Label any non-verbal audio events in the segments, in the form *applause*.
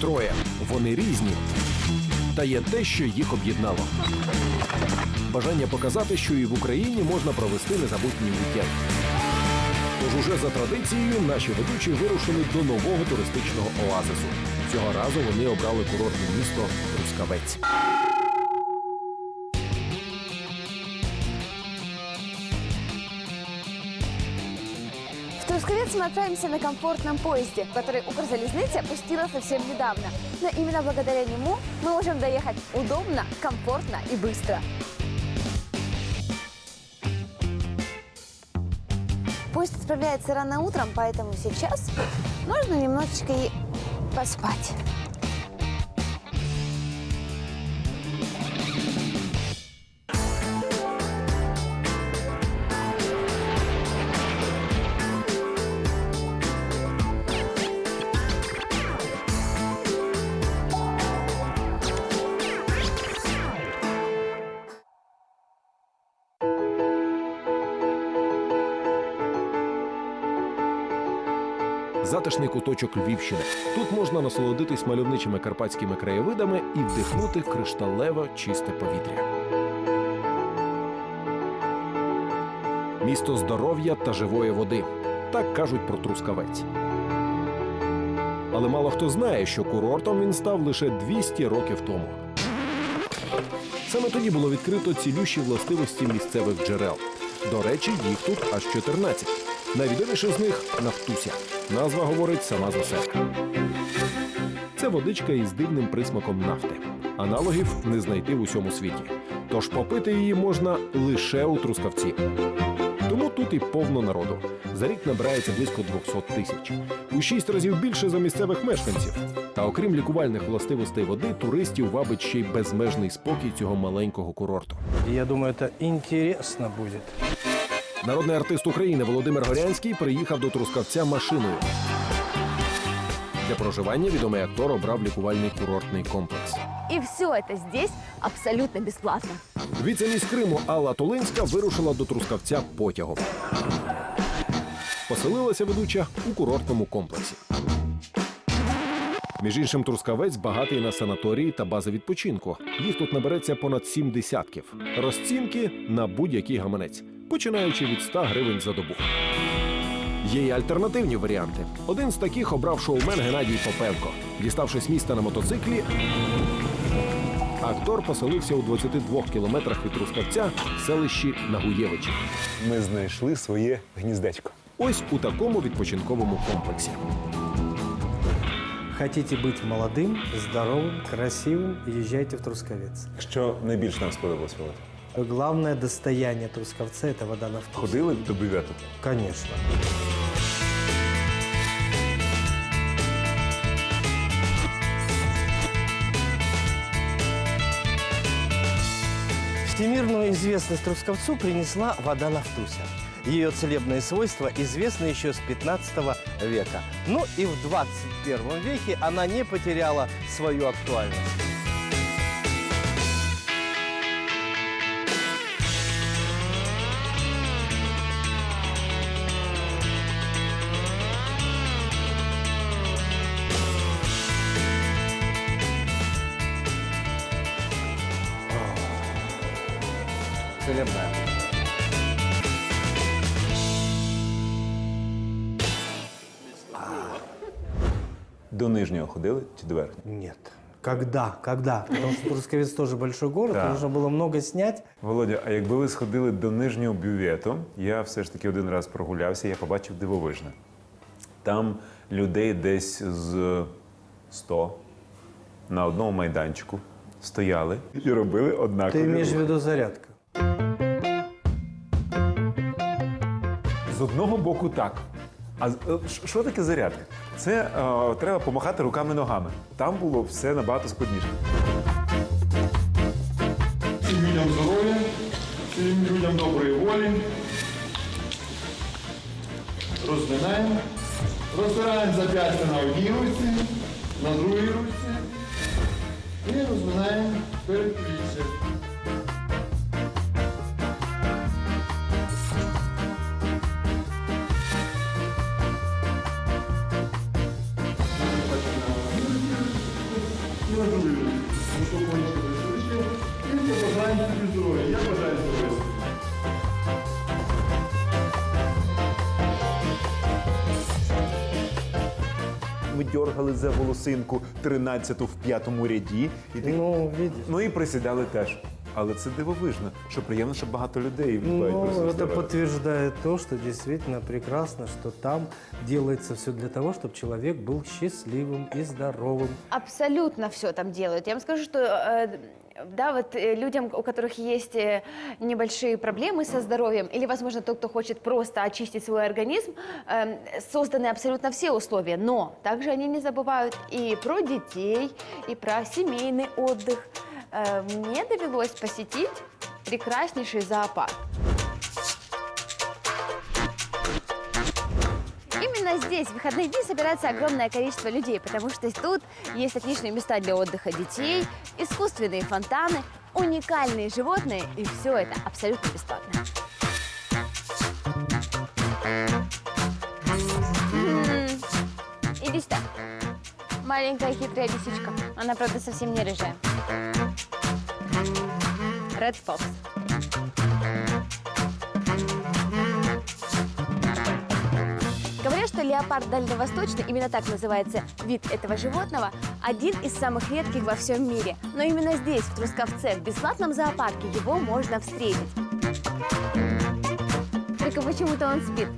троє. Вони різні. Та є те, що їх об'єднало. Бажання показати, що і в Україні можна провести незабутній вікенд. Тож уже за традицією наші ведучі вирушили до нового туристичного оазису. Цього разу вони обрали курортне місто Трускавець. В Трусковец мы отправимся на комфортном поезде, который Укрзалезница пустила совсем недавно. Но именно благодаря нему мы можем доехать удобно, комфортно и быстро. Поезд отправляется рано утром, поэтому сейчас можно немножечко и поспать. Куточок Львівщини. Тут можна насолодитись мальовничими карпатськими краєвидами і вдихнути кришталево чисте повітря. Місто здоров'я та живої води. Так кажуть про Трускавець. Але мало хто знає, що курортом він став лише 200 років тому. Саме тоді було відкрито цілющі властивості місцевих джерел. До речі, їх тут аж 14. Найвідоміше з них Нафтуся. Назва говорить сама за себе. Це водичка із дивним присмаком нафти. Аналогів не знайти в усьому світі. Тож попити її можна лише у Трускавці. Тому тут і повно народу. За рік набирається близько 200 тисяч. У шість разів більше за місцевих мешканців. Та окрім лікувальних властивостей води, туристів вабить ще й безмежний спокій цього маленького курорту. Я думаю, это интересно будет. Народний артист України Володимир Горянський приїхав до Трускавця машиною. Для проживання відомий актор обрав лікувальний курортний комплекс. И все это здесь абсолютно бесплатно. Віце-міс Криму Алла Толинська вирушила до Трускавця потягом. Поселилася ведуча у курортному комплексі. Між іншим, Трускавець багатий на санаторії та бази відпочинку. Їх тут набереться понад сім десятків. Розцінки на будь-який гаманець, починаючи від 100 гривень за добу. Є й альтернативні варіанти. Один з таких обрав шоумен Геннадій Попенко. Діставшись міста на мотоциклі, актор поселився у 22 кілометрах від Трускавця в селищі Нагуєвичі. Ми знайшли своє гніздечко. Ось у такому відпочинковому комплексі. Хотите быть молодым, здоровым, красивым, езжайте в Трусковец. Що найбільше нам сподобалось Володь? Главное достояние Трусковца – это вода на вкус. Ходили до бювету. Конечно. Всемирную известность Трусковцу принесла вода Нафтуся. Ее целебные свойства известны еще с 15 века. Ну и в 21 веке она не потеряла свою актуальность. До нижнього ходили чи до верхнього? Нет. Когда? Когда? Потому что Трусковец тоже большой город, Да. нужно было много снять. Володя, а якби ви сходили до нижнього бювету, я все ж таки один раз прогулявся, я побачив дивовижне. Там людей десь з 100 на одному майданчику стояли і робили Ты однакові. имеешь в рухи. виду зарядку? З одного боку так. А е, що таке зарядка? Це е, треба помахати руками ногами. Там було все набагато складніше. всім людям здоров'я, всім людям доброї волі. Розминаємо. Розбираємо зап'ястя на одній руці, на другій руці. І розминаємо передпліччя. дьоргали за волосинку 13-ту в п'ятому ряді. І такі, Ну, видишь. ну і присідали теж. Але це дивовижно, що приємно, що багато людей дбають про Ну, свій это здоров'я. подтверждает то, что действительно прекрасно, что там делается все для того, чтобы человек был счастливым и здоровым. Абсолютно все там делают. Я вам скажу, что э, да, вот э, людям, у которых есть э, небольшие проблемы со здоровьем, или, возможно, тот, кто хочет просто очистить свой организм, э, созданы абсолютно все условия. Но также они не забывают и про детей, и про семейный отдых. Э, мне довелось посетить прекраснейший зоопарк. Именно здесь в выходные дни собирается огромное количество людей, потому что тут есть отличные места для отдыха детей, искусственные фонтаны, уникальные животные, и все это абсолютно бесплатно. Иди сюда. Маленькая хитрая лисичка. Она, правда, совсем не рыжая. Ред Фокс. Леопард дальневосточный, именно так называется вид этого животного, один из самых редких во всем мире. Но именно здесь, в Трусковце, в бесплатном зоопарке, его можно встретить. Только почему-то он спит.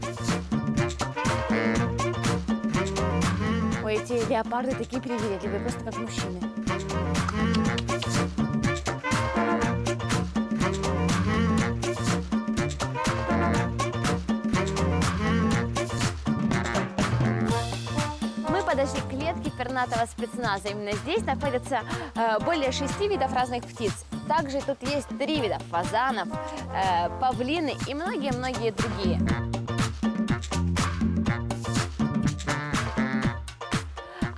Ой, эти леопарды такие привередливые, просто как мужчины. Пернатого спецназа. Именно здесь находятся э, более шести видов разных птиц. Также тут есть три вида фазанов, э, павлины и многие-многие другие.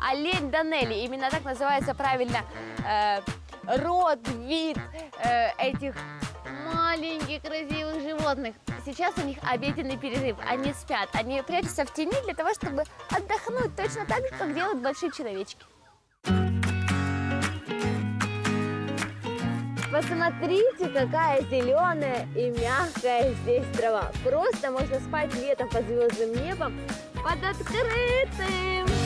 Олень Данелли, именно так называется правильно э, род, вид э, этих маленьких красивых животных. Сейчас у них обеденный перерыв, они спят, они прячутся в тени для того, чтобы отдохнуть точно так же, как делают большие человечки. Посмотрите, какая зеленая и мягкая здесь трава. Просто можно спать летом под звездным небом под открытым.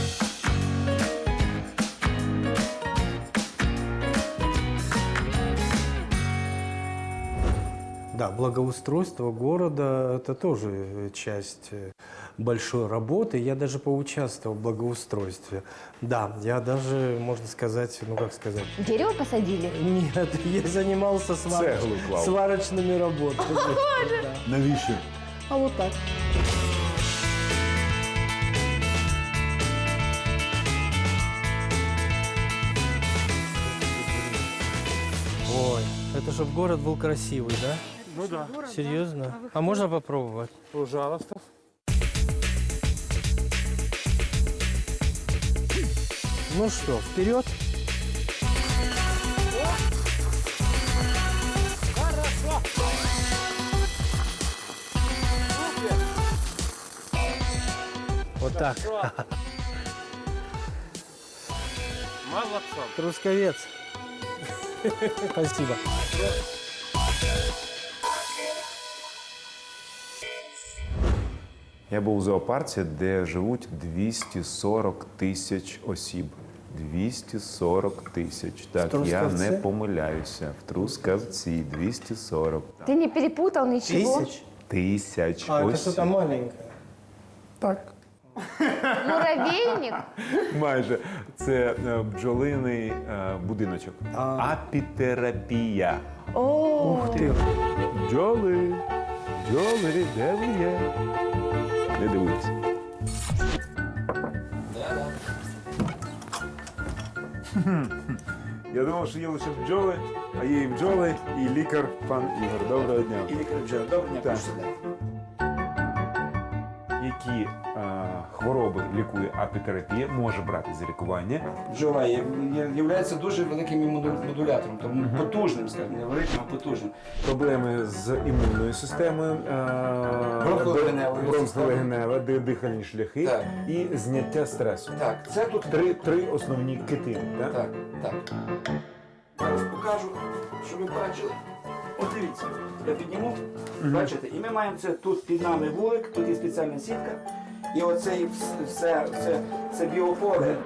Да, благоустройство города – это тоже часть э, большой работы. Я даже поучаствовал в благоустройстве. Да, я даже, можно сказать, ну как сказать, Дерево посадили. нет, я занимался свароч- сварочными работами. Да. Навіщо? А вот так. Ой, это чтобы город был красивый, да? Ну да. Серьезно? А можно попробовать? Пожалуйста. Ну что, вперед? Вот так. Молодцом. Трусковец. Спасибо. Я був у зоопарці, де живуть 240 тисяч осіб. 240 тисяч. Так, я Трускавце? не помиляюся. В Трускавці 240 Ты не перепутал ничего? Тысяч? тисяч А, это осіб. что-то маленькое. Так. Муравейник? *laughs* Майже це е, бджолиний е, будиночок. А. Апітерапія. О, Ух ты. Бджоли, бджоли, де ви є? Не дивився. Я думав, що є лише бджоли, а є і бджоли, і лікар пан Ігор. Доброго дня. І лікар бджоли. доброго дня, Так. Які е, хвороби лікує апітерапія, може брати за лікування. Бджола є, є, являється дуже великим модулятором, тому потужним, скажімо, не великим, а потужним. Проблеми з імунною системою, е, бронхолегенева, дихальні шляхи Так. і зняття стресу. Так, це тут Три, три основні кити. Так? Так, так. Зараз покажу, щоб ви бачили. От дивіться, я підніму, бачите, і ми маємо це тут під нами вулик, тут є спеціальна сітка. І оце і вс- все, це, біополе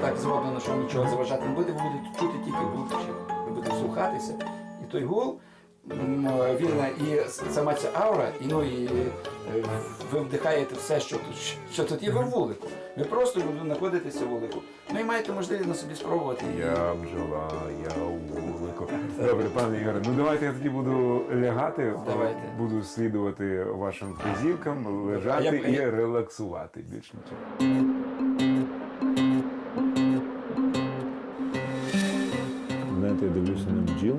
так зроблено, що нічого заважати не буде, ви будете чути тільки. Ви будете слухатися. І той гул, він і сама ця аура, і, ну, і е, ви вдихаєте все, що тут, що тут є ви в вулику. Ви просто знаходитеся в вулику. Ну і маєте можливість на собі спробувати. Я бджола, я у Добре, пане Ігоре, ну давайте я тоді буду лягати, Давайте. буду слідувати вашим вказівкам, А лежати я- і релаксувати більш нічого. Знаєте, я дивлюся на бджіл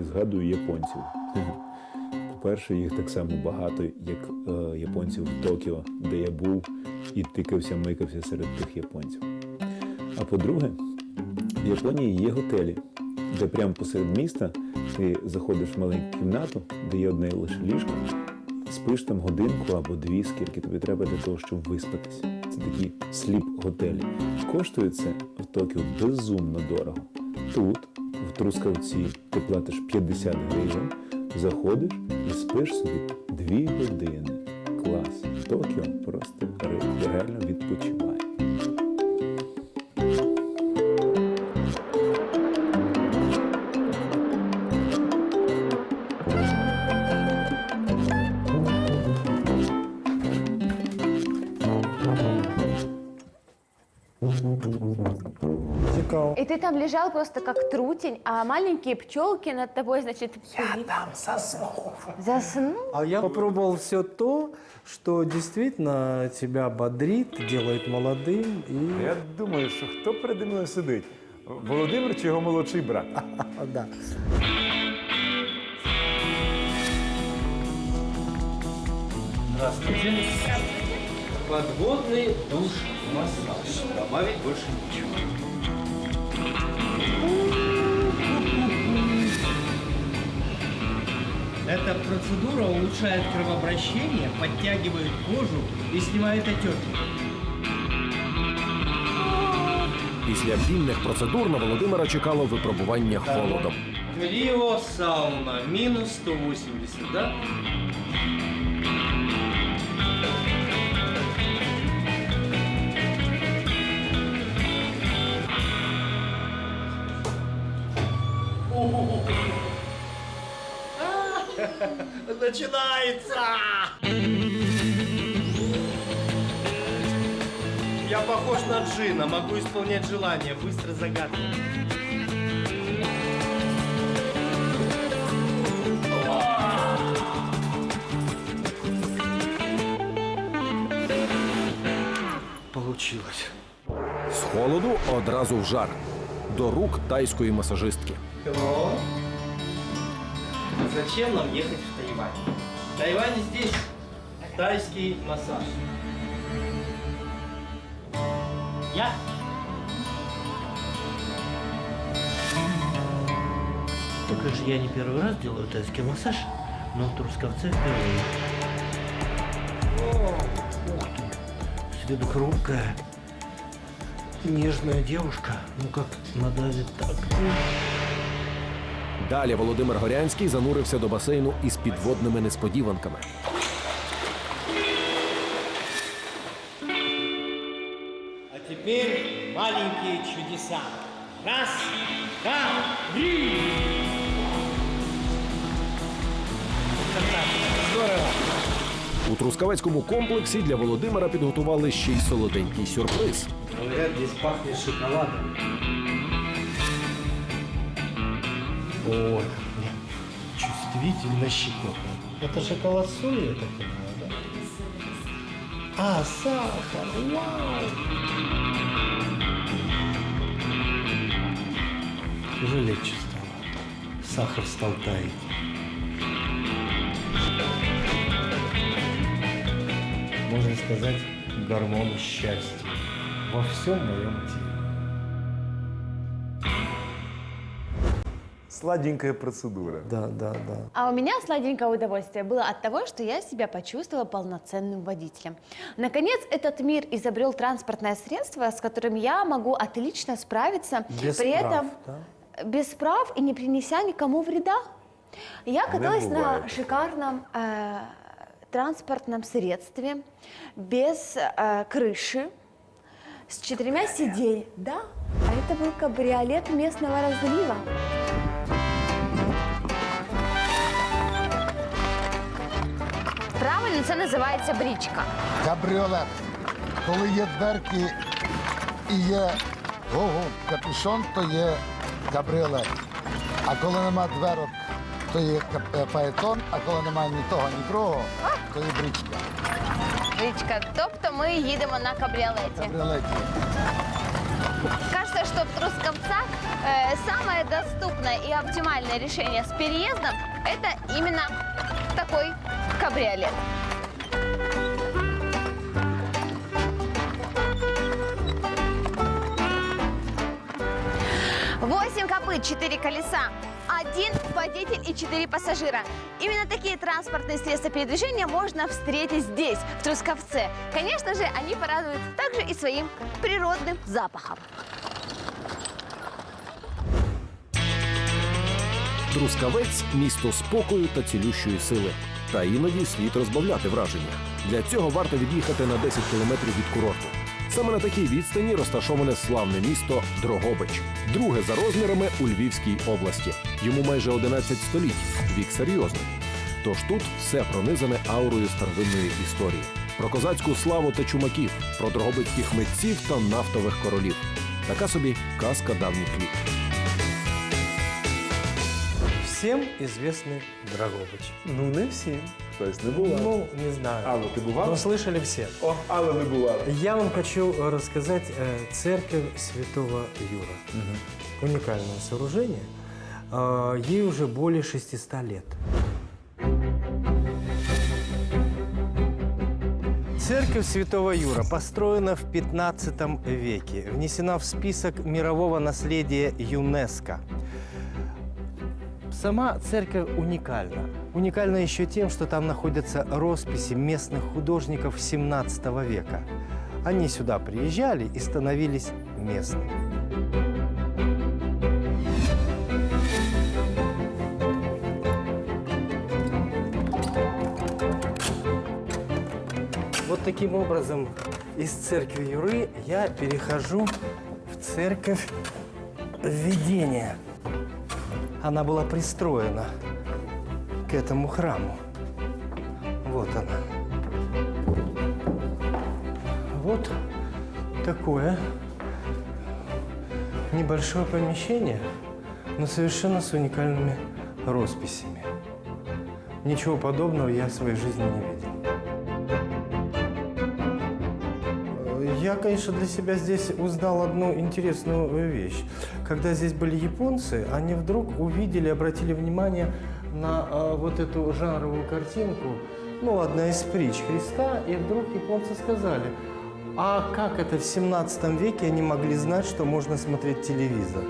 і згадую японців. *laughs* По-перше, їх так само багато, як е, японців в Токіо, де я був і тикався, микався серед тих японців. А по-друге, в Японії є готелі, де прямо посеред міста ти заходиш в маленьку кімнату, де є одне лише ліжко, спиш там годинку або дві, скільки тобі треба для того, щоб виспатися. Це такі сліп-готелі. Коштує це в Токіо безумно дорого. Тут, в Трускавці, ти платиш 50 гривень, заходиш і спиш собі дві години. Клас. Токіо просто реально відпочиває. Лежал просто как трутень, а маленькие пчелки над тобой, значит, пили. Там соснул. Заснул. А я попробовал все то, что действительно тебя бодрит, делает молодым и... Я думаю, що хто переді мною сидить? Володимир чи його молодший брат? А, *laughs* да. Здравствуйте. Подводный душ массаж. Добавить больше ничего. Эта процедура улучшает кровообращение, подтягивает кожу и снимает отеки. Після вільних процедур на Володимира чекало випробування холодом. Сауна минус 180, да? Начинается! Я похож на Джина, могу исполнять желания, быстро загадывать. Получилось. З холоду одразу в жар. До рук тайської масажистки. Hello. Зачем нам ехать в Тайвань? В Тайване здесь тайский массаж. Я? Только же я не первый раз делаю тайский массаж, но в Трусковце впервые. О, ух ты, с виду хрупкая, нежная девушка. Ну как надавит так. Далі Володимир Горянський занурився до басейну із підводними несподіванками. А теперь маленькие чудеса. Раз, два, три. Здорово. У Трускавецькому комплексі для Володимира підготували ще й солоденький сюрприз. Говорят, здесь пахнет шоколадом. Мне чувствительно щекотно. Это шоколад соли, я так понимаю, да? А, сахар, вау! Уже легче стало. Сахар стал таять. Можно сказать, гормон счастья во всем моем теле. Сладенькая процедура. Да, да, да. А у меня сладенькое удовольствие было от того, что я себя почувствовала полноценным водителем. Наконец, этот мир изобрел транспортное средство, с которым я могу отлично справиться, Без при прав, этом да? без прав и не принеся никому вреда. Я каталась на шикарном э, транспортном средстве без э, крыши с четырьмя сиденьями. Да, а это был кабриолет местного разлива. Правильно, це називається брічка. Кабріолет. Коли є дверки і є гогу капюшон, то є кабріолет. А коли нема дверок, то є кап- е, а коли немає ні того, ні другого, то є бричка. Брічка, тобто ми їдемо на кабріолеті. Кабріолеті. Кажется, что в Трусковцах э, самое доступное и оптимальное решение с переездом – это именно такой кабриолет. Восемь копыт, четыре колеса, один водитель и четыре пассажира. Именно такие транспортные средства передвижения можно встретить здесь, в Трусковце. Конечно же, они порадуют также и своим природным запахом. Трускавець місто спокою та цілющої сили. Та іноді слід розбавляти враження. Для цього варто від'їхати на 10 кілометрів від курорту. Саме на такій відстані розташоване славне місто Дрогобич, друге за розмірами у Львівській області. Йому майже 11 століть. Вік серйозний. Тож тут все пронизане аурою старовинної історії. Про козацьку славу та чумаків, про дрогобицьких митців та нафтових королів. Така собі казка давніх літ. Всем известный Драгобыч. Ну, не всі. Хтось не бував. Ну, не знаю. Алло, ти бував? Но слышали все. О, але не бував. Я вам хочу рассказать э, церковь Святого Юра. Уникальное сооружение. Э, Ей уже более 600 лет. Церковь Святого Юра построена в 15 веке, внесена в список мирового наследия ЮНЕСКО. Сама церковь уникальна. Уникальна еще тем, что там находятся росписи местных художников 17 века. Они сюда приезжали и становились местными. Вот таким образом из церкви Юры я перехожу в церковь Введения. Она была пристроена к этому храму. Вот она. Вот такое небольшое помещение, но совершенно с уникальными росписями. Ничего подобного я в своей жизни не видел. Конечно, для себя здесь узнал одну интересную вещь. Когда здесь были японцы, они вдруг увидели, обратили внимание на а, вот эту жанровую картинку, ну, одна из притч Христа, и вдруг японцы сказали, а как это в 17 веке они могли знать, что можно смотреть телевизор?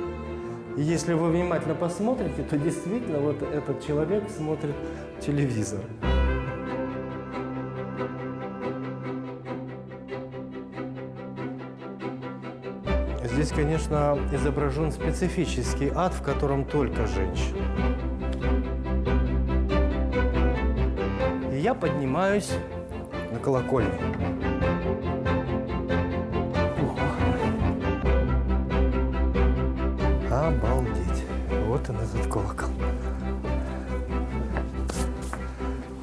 И если вы внимательно посмотрите, то действительно вот этот человек смотрит телевизор. Здесь, конечно, изображен специфический ад, в котором только женщины. И я поднимаюсь на колокольню. Обалдеть. Вот он этот колокол.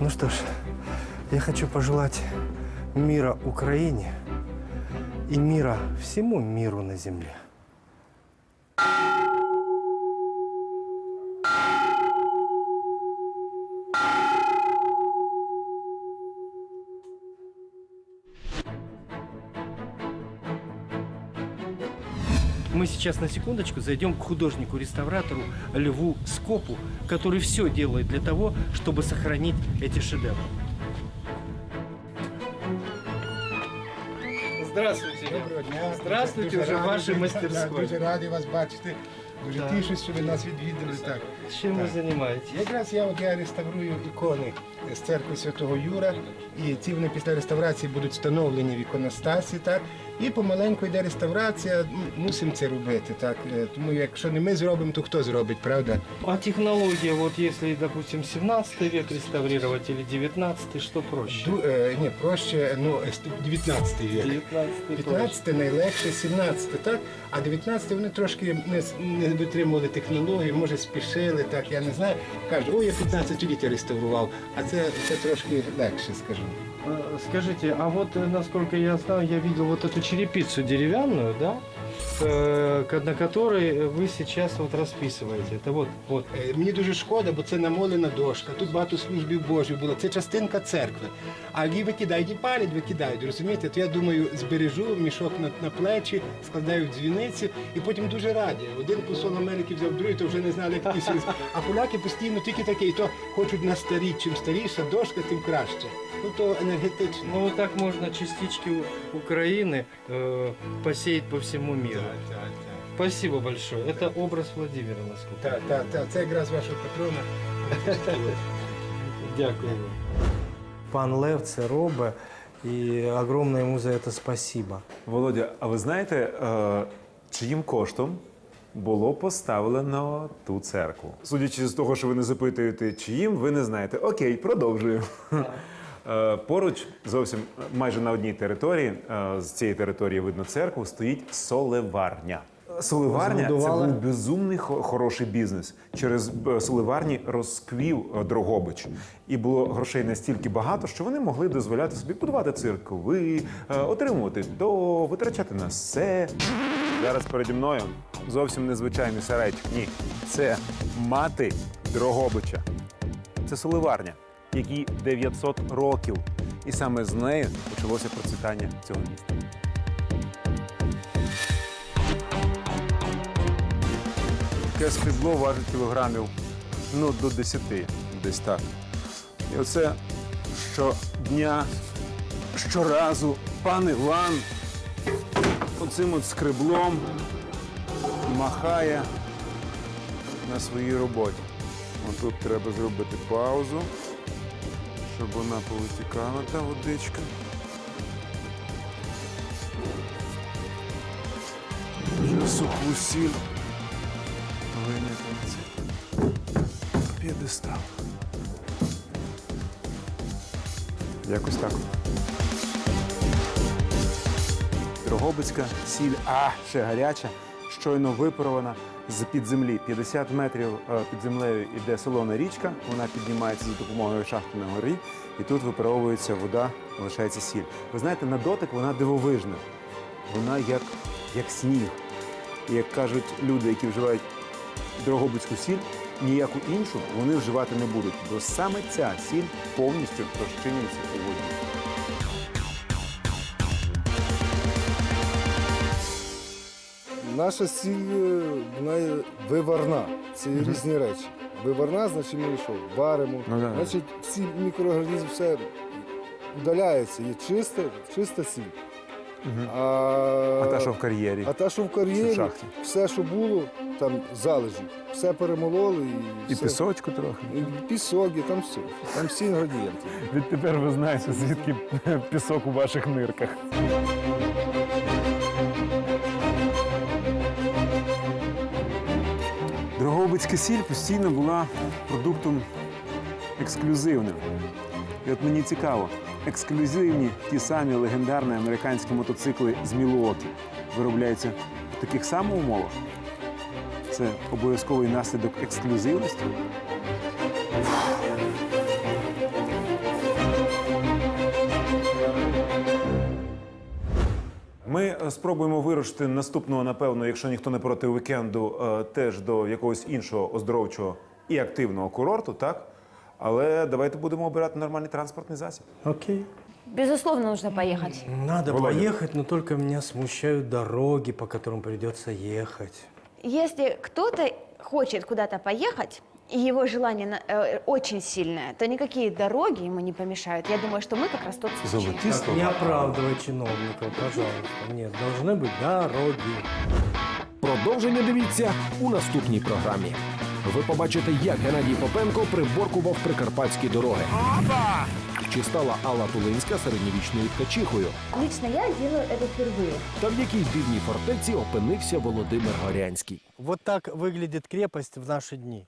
Ну что ж, я хочу пожелать мира Украине и мира всему миру на земле. Мы сейчас на секундочку зайдем к художнику-реставратору Льву Скопу, который все делает для того, чтобы сохранить эти шедевры. Здравствуйте. Доброго дня. Здравствуйте, Дуже вже в вашій мастерській. Дуже радий вас бачити. Дуже да. тішусь, що ви нас відвідали. Так. Чим так. ви займаєтесь? Якраз я, от, я реставрую ікони з церкви Святого Юра, і ці вони після реставрації будуть встановлені в іконостасі. Так? І помаленьку йде реставрація, мусимо це робити. Так. Е, Тому якщо не ми зробимо, то хто зробить, правда? А технология, вот если, допустим, 17 век реставрировать или 19 что проще? Ду, е, ні, проще, ну, е, 19 вік. 19 проще. 15 найлегше, 17 так? А 19 вони трошки не, не витримували технології, може спішили, так, я не знаю. Кажуть, ой, я 15 століття реставрував, а це, це трошки легше, скажу. А, Скажите, а вот, э, насколько я знаю, я видел вот эту черепицу деревянную, да? Э, ко- на которой вы сейчас вот расписываете. Это вот, вот. Е, Мені дуже шкода, бо це намолена дошка, тут багато службів Божих було, це частинка церкви. А її викидають і палять, викидають, розумієте? То я думаю, збережу мішок на, на плечі, складаю в дзвіниці і потім дуже раді. Один посол Америки взяв другий, то вже не знали, як писати. А поляки постійно тільки таке, і то хочуть на старі. Чим старіша дошка, тим краще. Ну то енергетично. Ну вот так можно частички У- Украины э, посеять по всему миру. Так, так, так. Спасибо большое. Это образ Владимира, насколько. Так, так, так. Це якраз вашого патрона. *laughs* Дякую. Пан Лев це робить, і огромне йому за це спасибо. Володя, а ви знаєте, е, чиїм коштом було поставлено ту церкву? Судячи з того, що ви не запитуєте, чиїм, ви не знаєте. Окей, продовжую. Е, Поруч, зовсім майже на одній території, е, з цієї території видно церкву, стоїть солеварня. Соливарня це був безумний хо- хороший бізнес. Через е, соливарні розквів е, Дрогобич. І було грошей настільки багато, що вони могли дозволяти собі будувати церкви, е, отримувати то, витрачати на все. Зараз переді мною зовсім незвичайний сарайчик. Ні, це мати Дрогобича. Це соливарня, якій 900 років. І саме з нею почалося процвітання цього міста. Таке срібло важить кілограмів ну, до 10, десь так. І оце щодня, щоразу пан Іван оцим от скреблом махає на своїй роботі. Отут треба зробити паузу, щоб вона повитікала та водичка. Вже суху сіль виняти на цей п'єдестал. Якось так. Дрогобицька сіль, а ще гаряча, щойно випарована з під землі. 50 метрів е, під землею йде солона річка, вона піднімається за допомогою шахти на горі, і тут випаровується вода, лишається сіль. Ви знаєте, на дотик вона дивовижна. Вона як, як сніг. І як кажуть люди, які вживають Дрогобицьку сіль, ніяку іншу вони вживати не будуть, бо саме ця сіль повністю розчинюється у воді. Наша сіль е, вона виварна. Це є різні речі. Виварна, значить ми що? Варимо. Ну, да. Значить, всі мікроорганізми все удаляється. Є чиста, чиста сіль. А, А та, що в кар'єрі. а та, що в кар'єрі, все, що було, там залежі, все перемололи і, І все. пісочку трохи. І пісок, і там все. Там всі інгредієнти. Відтепер ви знаєте, звідки пісок у ваших нирках. Дрогобицька сіль постійно була продуктом ексклюзивним. І от мені цікаво, ексклюзивні ті самі легендарні американські мотоцикли з Мілуокі виробляються в таких самих умовах. Це обов'язковий наслідок ексклюзивності. Ми е, спробуємо вирушити наступного, напевно, якщо ніхто не проти вікенду, е, теж до якогось іншого оздоровчого і активного курорту, так? Але давайте будемо обирати нормальний транспортний засіб. Окей. Безусловно, нужно поехать. Надо Володя. поехать, но только меня смущают дороги, по которым придется ехать. Если кто-то хочет куда-то поехать, и его желание на- э, очень сильное, то никакие дороги ему не помешают. Я думаю, что мы как раз тот случай. Золоті Так, слова. не оправдывай чиновников, пожалуйста. Нет, должны быть дороги. Продовження дивіться у наступній програмі. Ви побачите, як Геннадій Попенко приборкував прикарпатські дороги. Опа! Чи стала Алла Тулинська середньовічною ткачихою? Лично я делаю это впервые. Та в якій дивній фортеці опинився Володимир Горянський? Вот так выглядит крепость в наши дни.